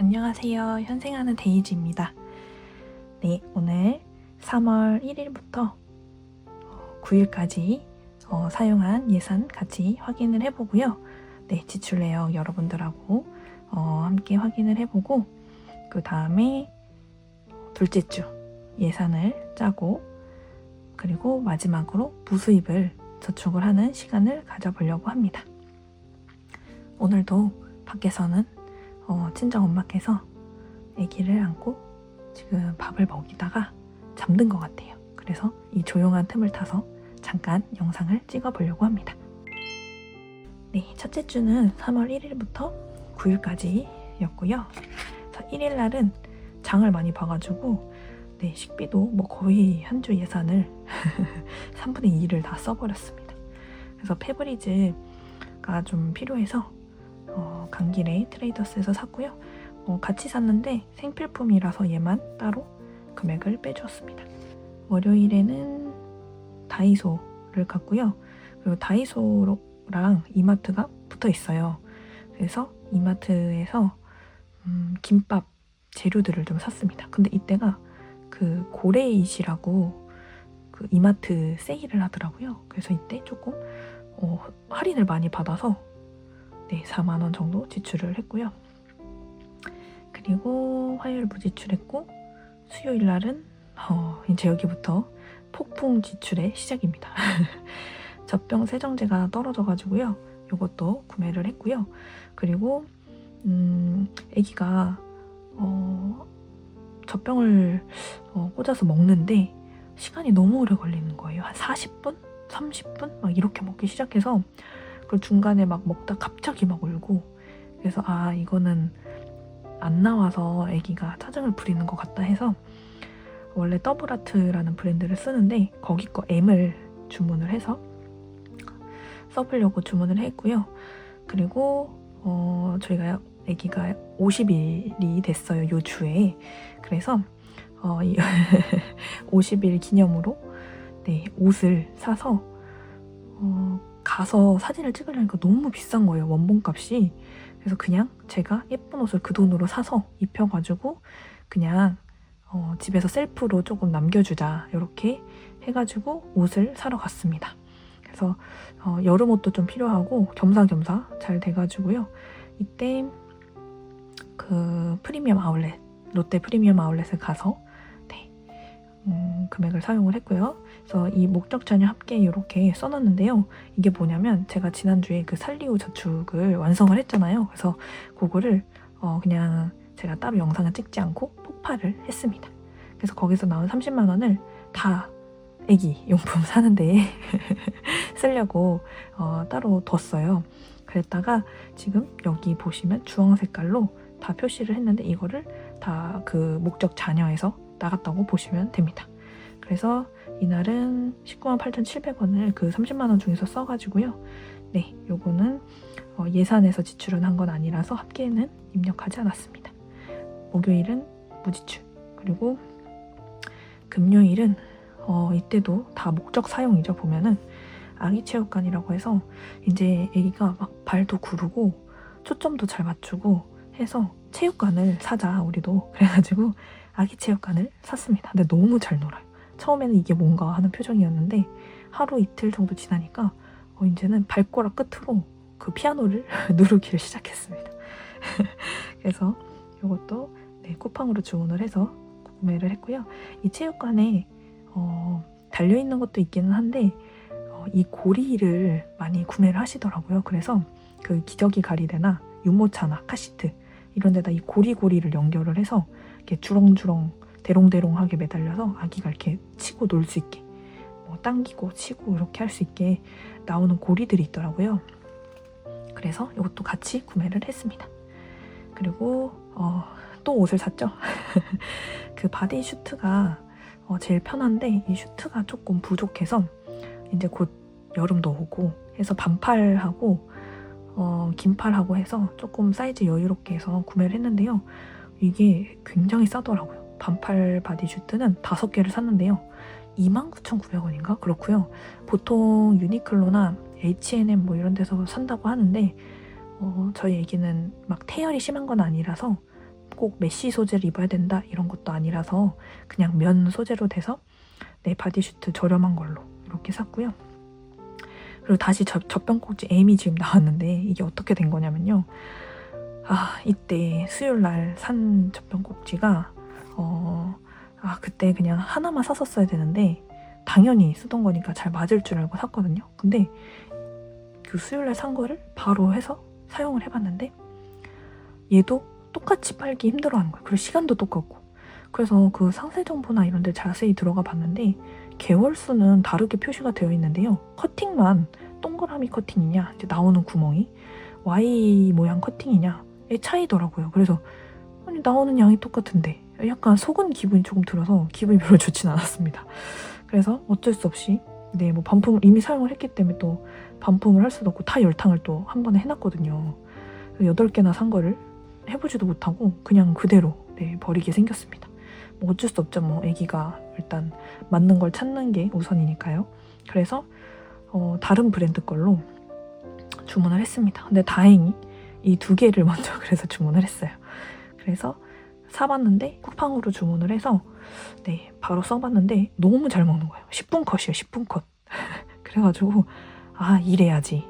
안녕하세요. 현생하는 데이지입니다. 네, 오늘 3월 1일부터 9일까지 어, 사용한 예산 같이 확인을 해보고요. 네, 지출 내역 여러분들하고 어, 함께 확인을 해보고 그 다음에 둘째 주 예산을 짜고 그리고 마지막으로 무수입을 저축을 하는 시간을 가져보려고 합니다. 오늘도 밖에서는 어, 친정 엄마께서 아기를 안고 지금 밥을 먹이다가 잠든 것 같아요. 그래서 이 조용한 틈을 타서 잠깐 영상을 찍어 보려고 합니다. 네, 첫째 주는 3월 1일부터 9일까지였고요. 1일 날은 장을 많이 봐가지고 네, 식비도 뭐 거의 한 주 예산을 3분의 2를 다 써버렸습니다. 그래서 페브리즈가 좀 필요해서 어, 강길에 트레이더스에서 샀고요. 어, 같이 샀는데 생필품이라서 얘만 따로 금액을 빼주었습니다. 월요일에는 다이소를 갔고요. 그리고 다이소랑 이마트가 붙어 있어요. 그래서 이마트에서 음, 김밥 재료들을 좀 샀습니다. 근데 이때가 그 고레이시라고 그 이마트 세일을 하더라고요. 그래서 이때 조금 어, 할인을 많이 받아서 네, 4만 원 정도 지출을 했고요. 그리고 화요일 무지출했고 수요일 날은 어, 이제 여기부터 폭풍 지출의 시작입니다. 젖병 세정제가 떨어져가지고요. 이것도 구매를 했고요. 그리고 음, 아기가 어, 젖병을 어, 꽂아서 먹는데 시간이 너무 오래 걸리는 거예요. 한 40분? 30분? 막 이렇게 먹기 시작해서 그 중간에 막 먹다 갑자기 막 울고 그래서 아 이거는 안 나와서 아기가 짜증을 부리는 것 같다 해서 원래 더블아트라는 브랜드를 쓰는데 거기 거 M을 주문을 해서 써보려고 주문을 했고요. 그리고 어, 저희가 아기가 50일이 됐어요. 요 주에 그래서 어, 이 50일 기념으로 네, 옷을 사서 어, 가서 사진을 찍으려니까 너무 비싼 거예요. 원본 값이. 그래서 그냥 제가 예쁜 옷을 그 돈으로 사서 입혀가지고 그냥 어, 집에서 셀프로 조금 남겨주자 이렇게 해가지고 옷을 사러 갔습니다. 그래서 어, 여름 옷도 좀 필요하고 겸사겸사 잘 돼가지고요. 이때 그 프리미엄 아울렛 롯데 프리미엄 아울렛을 가서 네, 음, 금액을 사용을 했고요. 그래서 이 목적 자녀 합계 이렇게 써놨는데요. 이게 뭐냐면 제가 지난주에 그 살리오 저축을 완성을 했잖아요. 그래서 그거를 어, 그냥 제가 따로 영상을 찍지 않고 폭발을 했습니다. 그래서 거기서 나온 30만 원을 다 애기 용품 사는데 쓰려고 어, 따로 뒀어요. 그랬다가 지금 여기 보시면 주황 색깔로 다 표시를 했는데 이거를 다 그 목적 자녀에서 나갔다고 보시면 됩니다. 그래서 이날은 19만 8,700원을 그 30만 원 중에서 써가지고요. 네, 요거는 어, 예산에서 지출은 한 건 아니라서 합계는 입력하지 않았습니다. 목요일은 무지출 그리고 금요일은 어, 이때도 다 목적 사용이죠 보면은 아기 체육관이라고 해서 이제 아기가 막 발도 구르고 초점도 잘 맞추고 해서 체육관을 사자 우리도 그래가지고 아기 체육관을 샀습니다. 근데 너무 잘 놀아요. 처음에는 이게 뭔가 하는 표정이었는데 하루 이틀 정도 지나니까 어, 이제는 발가락 끝으로 그 피아노를 누르기를 시작했습니다. 그래서 이것도 네, 쿠팡으로 주문을 해서 구매를 했고요. 이 체육관에 어, 달려 있는 것도 있기는 한데 어, 이 고리를 많이 구매를 하시더라고요. 그래서 그 기저귀 가리대나 유모차나 카시트 이런 데다 이 고리고리를 연결을 해서 이렇게 주렁주렁 대롱대롱하게 매달려서 아기가 이렇게 치고 놀 수 있게 뭐 당기고 치고 이렇게 할 수 있게 나오는 고리들이 있더라고요. 그래서 이것도 같이 구매를 했습니다. 그리고 어, 또 옷을 샀죠. 그 바디 슈트가 어, 제일 편한데 이 슈트가 조금 부족해서 이제 곧 여름도 오고 해서 반팔하고 어, 긴팔하고 해서 조금 사이즈 여유롭게 해서 구매를 했는데요. 이게 굉장히 싸더라고요. 반팔 바디 슈트는 다섯 개를 샀는데요. 29,900원인가? 그렇고요. 보통 유니클로나 H&M 뭐 이런 데서 산다고 하는데 어, 저희 애기는 막 태열이 심한 건 아니라서 꼭 메쉬 소재를 입어야 된다 이런 것도 아니라서 그냥 면 소재로 돼서 네 바디슈트 저렴한 걸로 이렇게 샀고요. 그리고 다시 젖, 젖병꼭지 M이 지금 나왔는데 이게 어떻게 된 거냐면요. 아 이때 수요일 날 산 젖병꼭지가 어, 아 그때 그냥 하나만 샀었어야 되는데 당연히 쓰던 거니까 잘 맞을 줄 알고 샀거든요. 근데 그 수요일 날 산 거를 바로 해서 사용을 해봤는데 얘도 똑같이 빨기 힘들어하는 거예요. 그리고 시간도 똑같고. 그래서 그 상세 정보나 이런 데 자세히 들어가 봤는데 개월 수는 다르게 표시가 되어 있는데요. 커팅만 동그라미 커팅이냐, 이제 나오는 구멍이 Y 모양 커팅이냐의 차이더라고요. 그래서 아니 나오는 양이 똑같은데 약간 속은 기분이 조금 들어서 기분이 별로 좋진 않았습니다. 그래서 어쩔 수 없이 네 뭐 반품을 이미 사용을 했기 때문에 또 반품을 할 수도 없고 다 열탕을 또 한 번에 해놨거든요. 여덟 개나 산 거를 해보지도 못하고 그냥 그대로 네, 버리게 생겼습니다. 뭐 어쩔 수 없죠. 뭐 아기가 일단 맞는 걸 찾는 게 우선이니까요. 그래서 어, 다른 브랜드 걸로 주문을 했습니다. 근데 다행히 이 두 개를 먼저 그래서 주문을 했어요. 그래서 사봤는데 쿠팡으로 주문을 해서 네 바로 써봤는데 너무 잘 먹는 거예요. 10분 컷이에요. 10분 컷. 그래가지고 아 이래야지.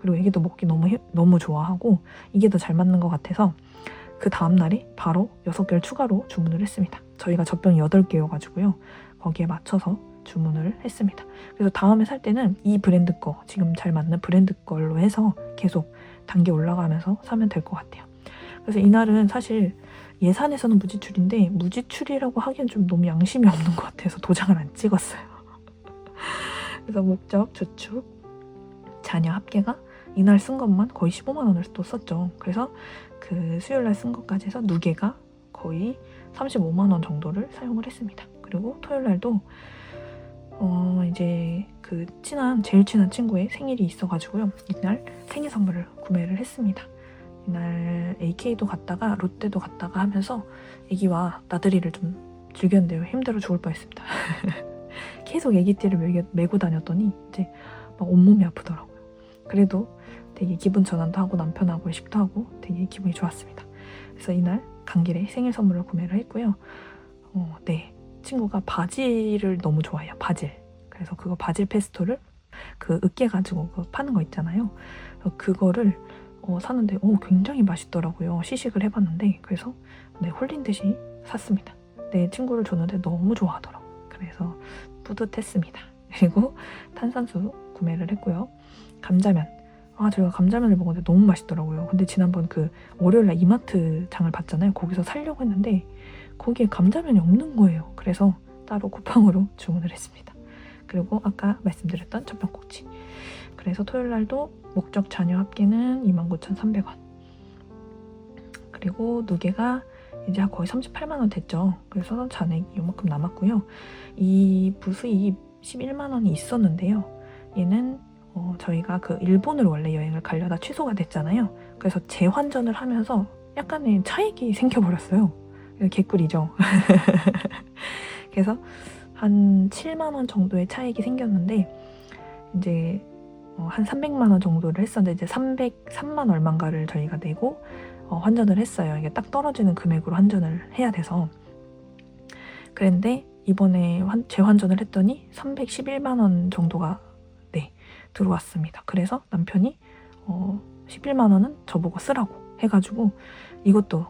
그리고 애기도 먹기 너무 해- 너무 좋아하고 이게 더 잘 맞는 것 같아서 그 다음 날에 바로 6개를 추가로 주문을 했습니다. 저희가 젖병이 8개여가지고요. 거기에 맞춰서 주문을 했습니다. 그래서 다음에 살 때는 이 브랜드 거, 지금 잘 맞는 브랜드 걸로 해서 계속 단계 올라가면서 사면 될 것 같아요. 그래서 이날은 사실 예산에서는 무지출인데 무지출이라고 하기엔 좀 너무 양심이 없는 것 같아서 도장을 안 찍었어요. 그래서 목적, 저축, 자녀 합계가 이날 쓴 것만 거의 15만 원을 또 썼죠. 그래서 그 수요일 날 쓴 것까지 해서 누계가 거의 35만 원 정도를 사용을 했습니다. 그리고 토요일 날도 어 이제 그 친한 제일 친한 친구의 생일이 있어가지고요. 이날 생일 선물을 구매를 했습니다. 이날 AK도 갔다가 롯데도 갔다가 하면서 애기와 나들이를 좀 즐겼는데요. 힘들어 죽을 뻔했습니다. 계속 애기띠를 메고, 다녔더니 이제 막 온몸이 아프더라고요. 그래도 되게 기분 전환도 하고 남편하고 외식도 하고 되게 기분이 좋았습니다. 그래서 이날 간 길에 생일 선물을 구매를 했고요. 어, 네. 친구가 바질을 너무 좋아해요. 바질. 그래서 그거 바질 페스토를 그 으깨 가지고 그 파는 거 있잖아요. 그거를 어, 샀는데 오, 굉장히 맛있더라고요. 시식을 해봤는데 그래서 네, 홀린 듯이 샀습니다. 내 친구를 줬는데 너무 좋아하더라고요. 그래서 뿌듯했습니다. 그리고 탄산수 구매를 했고요. 감자면 아 제가 감자면을 먹었는데 너무 맛있더라고요. 근데 지난번 그 월요일 날 이마트 장을 봤잖아요. 거기서 살려고 했는데 거기에 감자면이 없는 거예요. 그래서 따로 쿠팡으로 주문을 했습니다. 그리고 아까 말씀드렸던 젖병꼭지. 그래서 토요일 날도 목적 자녀 합계는 29,300원. 그리고 누계가 이제 거의 38만 원 됐죠. 그래서 잔액이 이만큼 남았고요. 이 부수입 11만 원이 있었는데요. 얘는 어, 저희가 그 일본을 원래 여행을 가려다 취소가 됐잖아요. 그래서 재환전을 하면서 약간의 차익이 생겨버렸어요. 개꿀이죠. 그래서 한 7만 원 정도의 차익이 생겼는데 이제 어, 한 300만 원 정도를 했었는데 이제 303만 얼마인가를 저희가 내고 어, 환전을 했어요. 이게 딱 떨어지는 금액으로 환전을 해야 돼서 그런데 이번에 환, 재환전을 했더니 311만 원 정도가 네 들어왔습니다. 그래서 남편이 어, 11만 원은 저보고 쓰라고 해가지고 이것도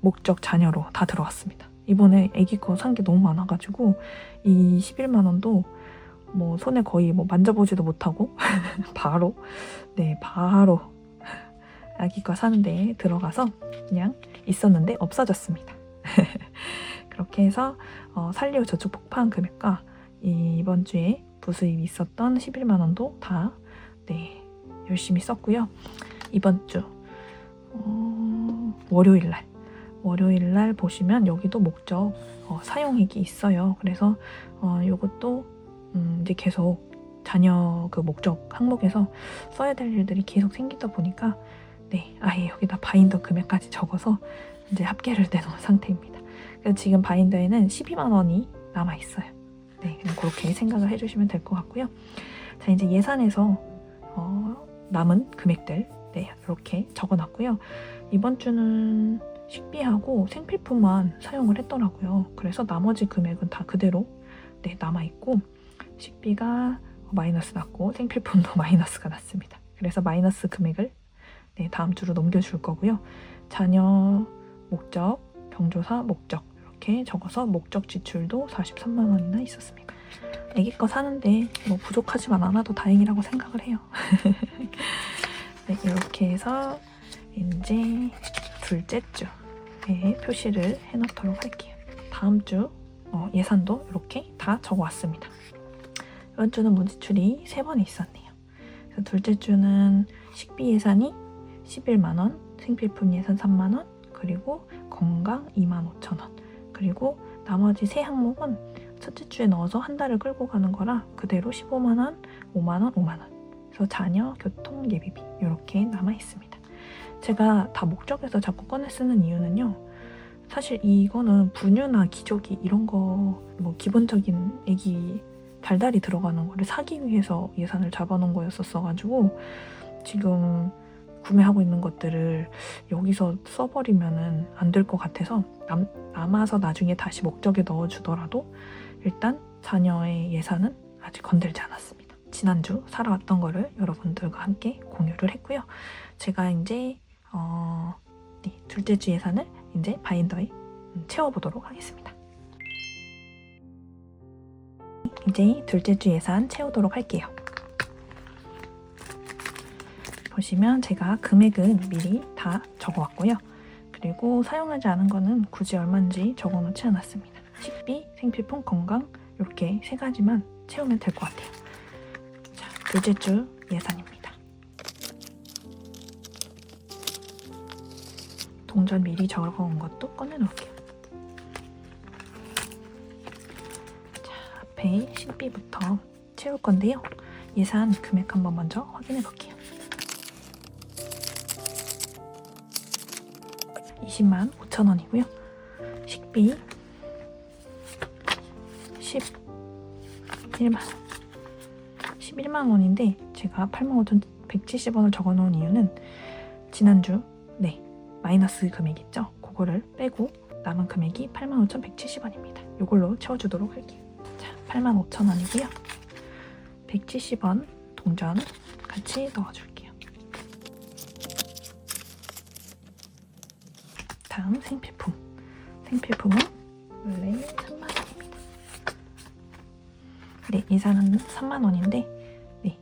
목적 자녀로 다 들어왔습니다. 이번에 아기 거 산 게 너무 많아가지고 이 11만 원도 뭐 손에 거의 뭐 만져보지도 못하고 바로 네 바로 아기 거 사는데 들어가서 그냥 있었는데 없어졌습니다. 그렇게 해서 어, 살리오 저축 폭파한 금액과 이번 주에 부수입이 있었던 11만 원도 다 네, 열심히 썼고요. 이번 주 어, 월요일 날 월요일 날 보시면 여기도 목적 어, 사용액이 있어요. 그래서 어, 이것도 음, 이제 계속 자녀 그 목적 항목에서 써야 될 일들이 계속 생기다 보니까 네 아예 여기다 바인더 금액까지 적어서 이제 합계를 내놓은 상태입니다. 그래서 지금 바인더에는 12만 원이 남아 있어요. 네, 그냥 그렇게 생각을 해주시면 될 것 같고요. 자 이제 예산에서 어, 남은 금액들 네 이렇게 적어놨고요. 이번 주는 식비하고 생필품만 사용을 했더라고요. 그래서 나머지 금액은 다 그대로 네, 남아 있고 식비가 마이너스 났고 생필품도 마이너스가 났습니다. 그래서 마이너스 금액을 네, 다음 주로 넘겨줄 거고요. 자녀 목적, 경조사 목적 이렇게 적어서 목적 지출도 43만 원이나 있었습니다. 애기 거 사는데 뭐 부족하지만 않아도 다행이라고 생각을 해요. 네, 이렇게 해서 이제 둘째 주에 표시를 해놓도록 할게요. 다음 주 어, 예산도 이렇게 다 적어왔습니다. 이번 주는 무지출이 세 번 있었네요. 그래서 둘째 주는 식비 예산이 11만 원, 생필품 예산 3만 원, 그리고 건강 2만 5천 원, 그리고 나머지 세 항목은 첫째 주에 넣어서 한 달을 끌고 가는 거라 그대로 15만 원, 5만 원, 5만 원. 그래서 자녀 교통 예비비 이렇게 남아 있습니다. 제가 다 목적에서 자꾸 꺼내 쓰는 이유는요. 사실 이거는 분유나 기저귀 이런 거 뭐 기본적인 애기 달달이 들어가는 거를 사기 위해서 예산을 잡아놓은 거였었어가지고 지금 구매하고 있는 것들을 여기서 써버리면은 안 될 것 같아서 남, 남아서 나중에 다시 목적에 넣어주더라도 일단 자녀의 예산은 아직 건들지 않았습니다. 지난주 살아왔던 거를 여러분들과 함께 공유를 했고요. 제가 이제 어, 네, 둘째 주 예산을 이제 바인더에 음, 채워보도록 하겠습니다. 이제 둘째 주 예산 채우도록 할게요. 보시면 제가 금액은 미리 다 적어왔고요. 그리고 사용하지 않은 거는 굳이 얼마인지 적어놓지 않았습니다. 식비, 생필품, 건강 이렇게 세 가지만 채우면 될 것 같아요. 자, 둘째 주 예산입니다. 동전 미리 적어온 것도 꺼내놓을게요. 앞에 식비부터 채울 건데요. 예산 금액 한번 먼저 확인해 볼게요. 20만 5천 원이고요. 식비 11만 원. 11만 원인데 제가 8만 5천 170원을 적어 놓은 이유는 지난주 네 마이너스 금액 있죠? 그거를 빼고 남은 금액이 8만 5천 170원입니다. 이걸로 채워주도록 할게요. 자, 8만 5천 원이고요. 170원 동전 같이 넣어줄게요. 다음 생필품. 생필품은 원래 3만 원입니다. 네, 예산은 3만 원인데 네,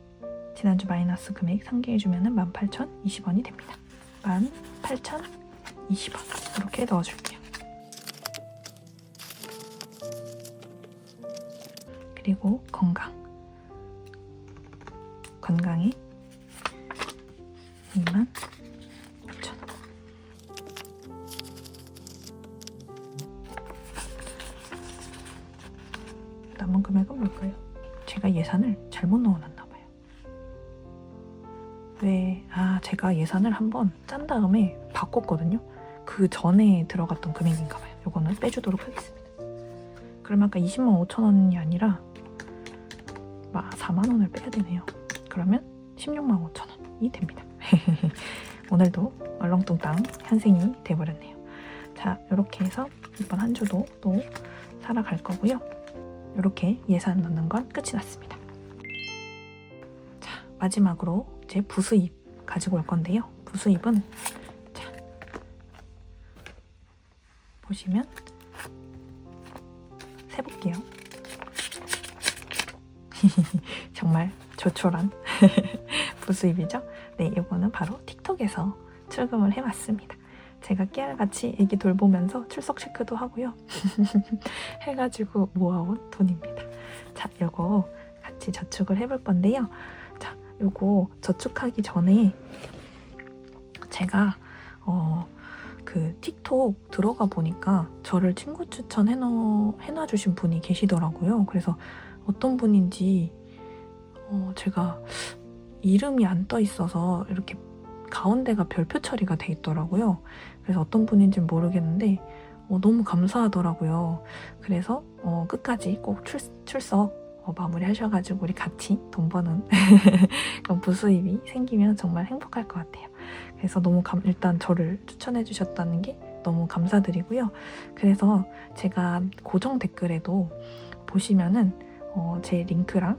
지난주 마이너스 금액 상기해주면 18,020원이 됩니다. 18,020원 이렇게 넣어줄게요. 그리고 건강. 건강에 2만 5천 원. 남은 금액은 뭘까요? 제가 예산을 잘못 넣어놨나 봐요. 왜? 아, 제가 예산을 한번 짠 다음에 바꿨거든요. 그 전에 들어갔던 금액인가 봐요. 이거는 빼주도록 하겠습니다. 그럼 아까 20만 5천 원이 아니라 막 4만 원을 빼야 되네요. 그러면 16만 5천 원이 됩니다. 오늘도 얼렁뚱땅 현생이 돼버렸네요. 자, 이렇게 해서 이번 한 주도 또 살아갈 거고요. 이렇게 예산 넣는 건 끝이 났습니다. 자, 마지막으로 제 부수입 가지고 올 건데요. 부수입은 자, 보시면 세볼게요. 정말 조촐한 부수입이죠. 네, 이거는 바로 틱톡에서 출금을 해왔습니다. 제가 깨알같이 애기 돌보면서 출석 체크도 하고요. 해가지고 모아온 돈입니다. 자, 요거 같이 저축을 해볼 건데요. 자, 요거 저축하기 전에 제가 어, 그 틱톡 들어가 보니까 저를 친구 추천 해놔, 해놔주신 분이 계시더라고요. 그래서 어떤 분인지 어, 제가 이름이 안 떠 있어서 이렇게 가운데가 별표 처리가 돼 있더라고요. 그래서 어떤 분인지는 모르겠는데 어, 너무 감사하더라고요. 그래서 어, 끝까지 꼭 출, 출석 어, 마무리 하셔가지고 우리 같이 돈 버는 그런 부수입이 생기면 정말 행복할 것 같아요. 그래서 너무 감, 일단 저를 추천해 주셨다는 게 너무 감사드리고요. 그래서 제가 고정 댓글에도 보시면은 어, 제 링크랑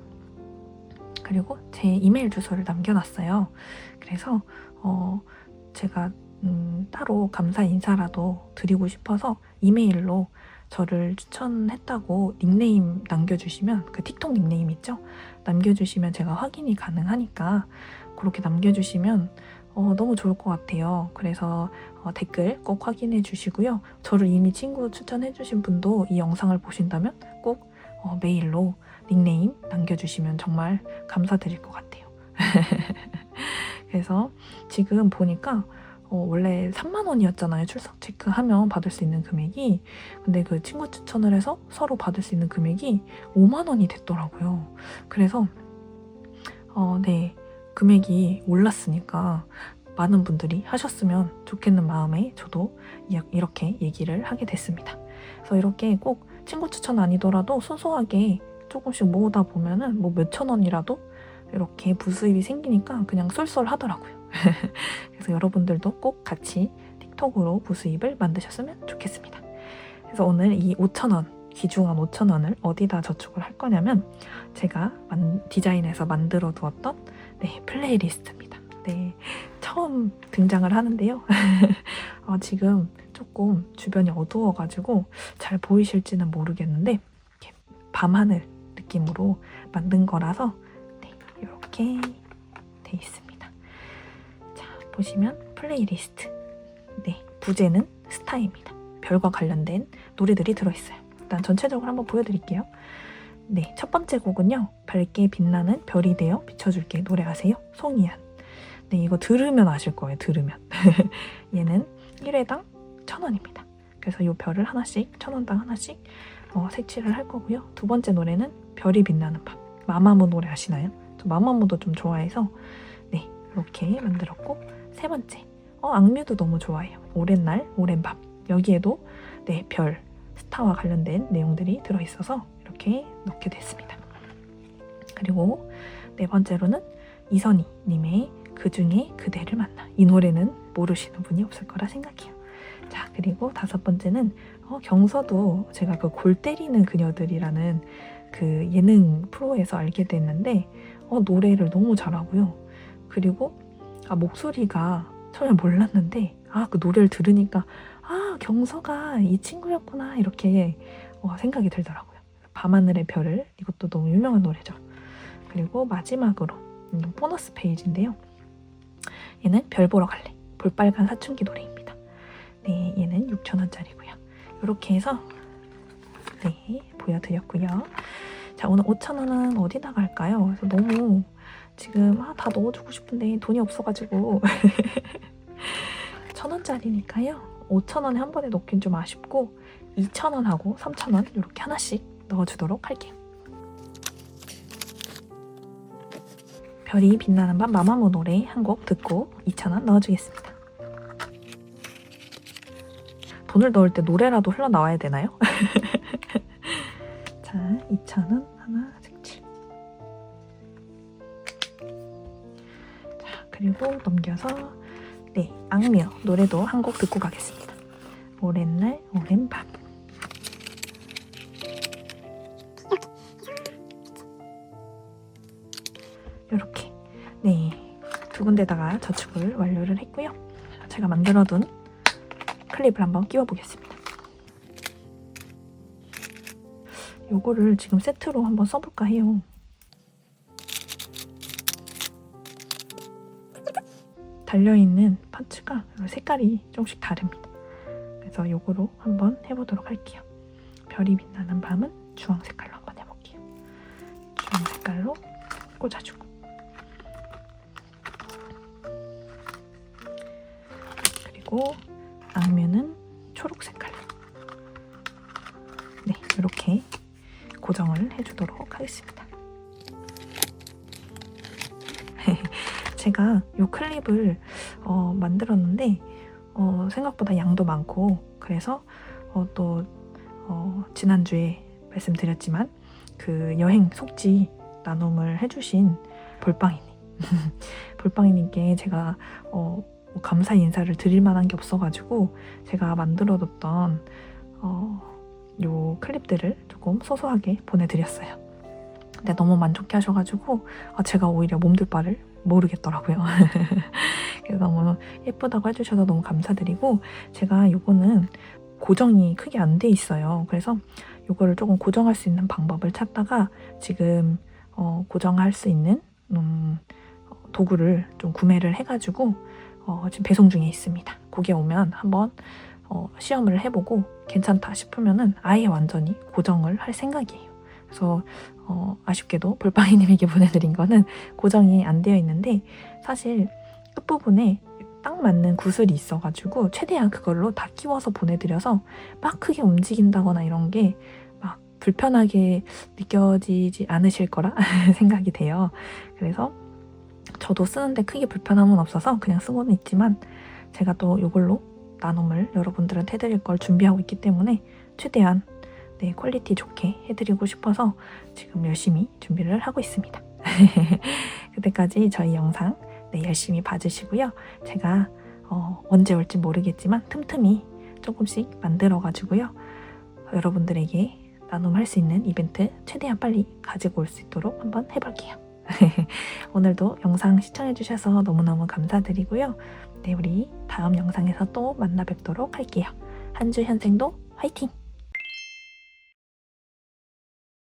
그리고 제 이메일 주소를 남겨놨어요. 그래서 어, 제가 음, 따로 감사 인사라도 드리고 싶어서 이메일로 저를 추천했다고 닉네임 남겨주시면 그 틱톡 닉네임 있죠? 남겨주시면 제가 확인이 가능하니까 그렇게 남겨주시면 어, 너무 좋을 것 같아요. 그래서 어, 댓글 꼭 확인해 주시고요. 저를 이미 친구 추천해 주신 분도 이 영상을 보신다면 꼭 어, 메일로 닉네임 남겨주시면 정말 감사드릴 것 같아요. 그래서 지금 보니까 어, 원래 3만 원이었잖아요. 출석 체크하면 받을 수 있는 금액이. 근데 그 친구 추천을 해서 서로 받을 수 있는 금액이 5만 원이 됐더라고요. 그래서 어, 네. 금액이 올랐으니까 많은 분들이 하셨으면 좋겠는 마음에 저도 이- 이렇게 얘기를 하게 됐습니다. 그래서 이렇게 꼭 친구 추천 아니더라도 소소하게 조금씩 모으다 보면은 뭐 몇천 원이라도 이렇게 부수입이 생기니까 그냥 쏠쏠 하더라고요. 그래서 여러분들도 꼭 같이 틱톡으로 부수입을 만드셨으면 좋겠습니다. 그래서 오늘 이 5,000원, 귀중한 5,000원을 어디다 저축을 할 거냐면 제가 만- 디자인해서 만들어 두었던 네, 플레이리스트입니다. 네, 처음 등장을 하는데요. 어, 지금 조금 주변이 어두워가지고 잘 보이실지는 모르겠는데 밤하늘 느낌으로 만든 거라서 네, 이렇게 돼 있습니다. 자, 보시면 플레이리스트. 네, 부제는 스타입니다. 별과 관련된 노래들이 들어있어요. 일단 전체적으로 한번 보여드릴게요. 네, 첫 번째 곡은요. 밝게 빛나는 별이 되어 비춰줄게 노래하세요. 송이한. 네, 이거 들으면 아실 거예요. 들으면. 얘는 1회당 1,000원입니다. 그래서 이 별을 하나씩 1,000원당 하나씩 어, 색칠을 할 거고요. 두 번째 노래는 별이 빛나는 밤. 마마무 노래 아시나요? 저 마마무도 좀 좋아해서 네, 이렇게 만들었고 세 번째. 어, 악뮤도 너무 좋아해요. 오랜 날, 오랜 밤. 여기에도 네, 별, 스타와 관련된 내용들이 들어있어서 이렇게 넣게 됐습니다. 그리고 네 번째로는 이선희 님의 그 중에 그대를 만나. 이 노래는 모르시는 분이 없을 거라 생각해요. 자, 그리고 다섯 번째는 어, 경서도 제가 그 골 때리는 그녀들이라는 그 예능 프로에서 알게 됐는데 어, 노래를 너무 잘하고요. 그리고 아, 목소리가 처음에 몰랐는데 아, 그 노래를 들으니까 아, 경서가 이 친구였구나 이렇게 어, 생각이 들더라고요. 밤하늘의 별을 이것도 너무 유명한 노래죠. 그리고 마지막으로 음, 보너스 페이지인데요. 얘는 별 보러 갈래. 볼빨간 사춘기 노래입니다. 네, 얘는 6,000원짜리고요. 이렇게 해서 네, 보여드렸고요. 자, 오늘 5,000원은 어디다 갈까요? 그래서 너무 지금 아, 다 넣어주고 싶은데 돈이 없어가지고 1,000원짜리니까요. 5,000원에 한 번에 넣긴 좀 아쉽고 2,000원하고 3,000원 이렇게 하나씩 넣어주도록 할게요. 별이 빛나는 밤 마마무 노래 한 곡 듣고 2,000원 넣어주겠습니다. 돈을 넣을 때 노래라도 흘러나와야 되나요? 자, 2,000원 하나 색칠. 자, 그리고 넘겨서 네, 악뮤 노래도 한 곡 듣고 가겠습니다. 오랜 날, 오랜 밤. 이렇게 네, 두 군데다가 저축을 완료를 했고요. 제가 만들어둔 클립을 한번 끼워 보겠습니다. 요거를 지금 세트로 한번 써볼까 해요. 달려있는 파츠가 색깔이 조금씩 다릅니다. 그래서 요거로 한번 해보도록 할게요. 별이 빛나는 밤은 주황 색깔로 한번 해볼게요. 주황 색깔로 꽂아주고 그리고 초록 색깔로 네 이렇게 고정을 해주도록 하겠습니다. 제가 이 클립을 어, 만들었는데 어, 생각보다 양도 많고 그래서 어, 또 어, 지난주에 말씀드렸지만 그 여행 속지 나눔을 해주신 볼빵이님 볼빵이님께 제가 어, 뭐 감사 인사를 드릴 만한 게 없어가지고 제가 만들어뒀던 어, 요 클립들을 조금 소소하게 보내드렸어요. 근데 너무 만족해 하셔가지고 아, 제가 오히려 몸둘 바를 모르겠더라고요. 그래서 너무 예쁘다고 해주셔서 너무 감사드리고 제가 요거는 고정이 크게 안 돼 있어요. 그래서 요거를 조금 고정할 수 있는 방법을 찾다가 지금 어, 고정할 수 있는 음, 어, 도구를 좀 구매를 해가지고 어, 지금 배송 중에 있습니다. 그게 오면 한번 어, 시험을 해보고 괜찮다 싶으면은 아예 완전히 고정을 할 생각이에요. 그래서 어, 아쉽게도 볼빵이님에게 보내드린 거는 고정이 안 되어 있는데 사실 끝부분에 딱 맞는 구슬이 있어가지고 최대한 그걸로 다 끼워서 보내드려서 막 크게 움직인다거나 이런 게 막 불편하게 느껴지지 않으실 거라 생각이 돼요. 그래서 저도 쓰는데 크게 불편함은 없어서 그냥 쓰고는 있지만 제가 또 이걸로 나눔을 여러분들한테 해드릴 걸 준비하고 있기 때문에 최대한 네, 퀄리티 좋게 해드리고 싶어서 지금 열심히 준비를 하고 있습니다. 그때까지 저희 영상 네, 열심히 봐주시고요. 제가 어, 언제 올지 모르겠지만 틈틈이 조금씩 만들어가지고요. 여러분들에게 나눔할 수 있는 이벤트 최대한 빨리 가지고 올 수 있도록 한번 해볼게요. 오늘도 영상 시청해주셔서 너무너무 감사드리고요. 네, 우리 다음 영상에서 또 만나 뵙도록 할게요. 한주 현생도 화이팅!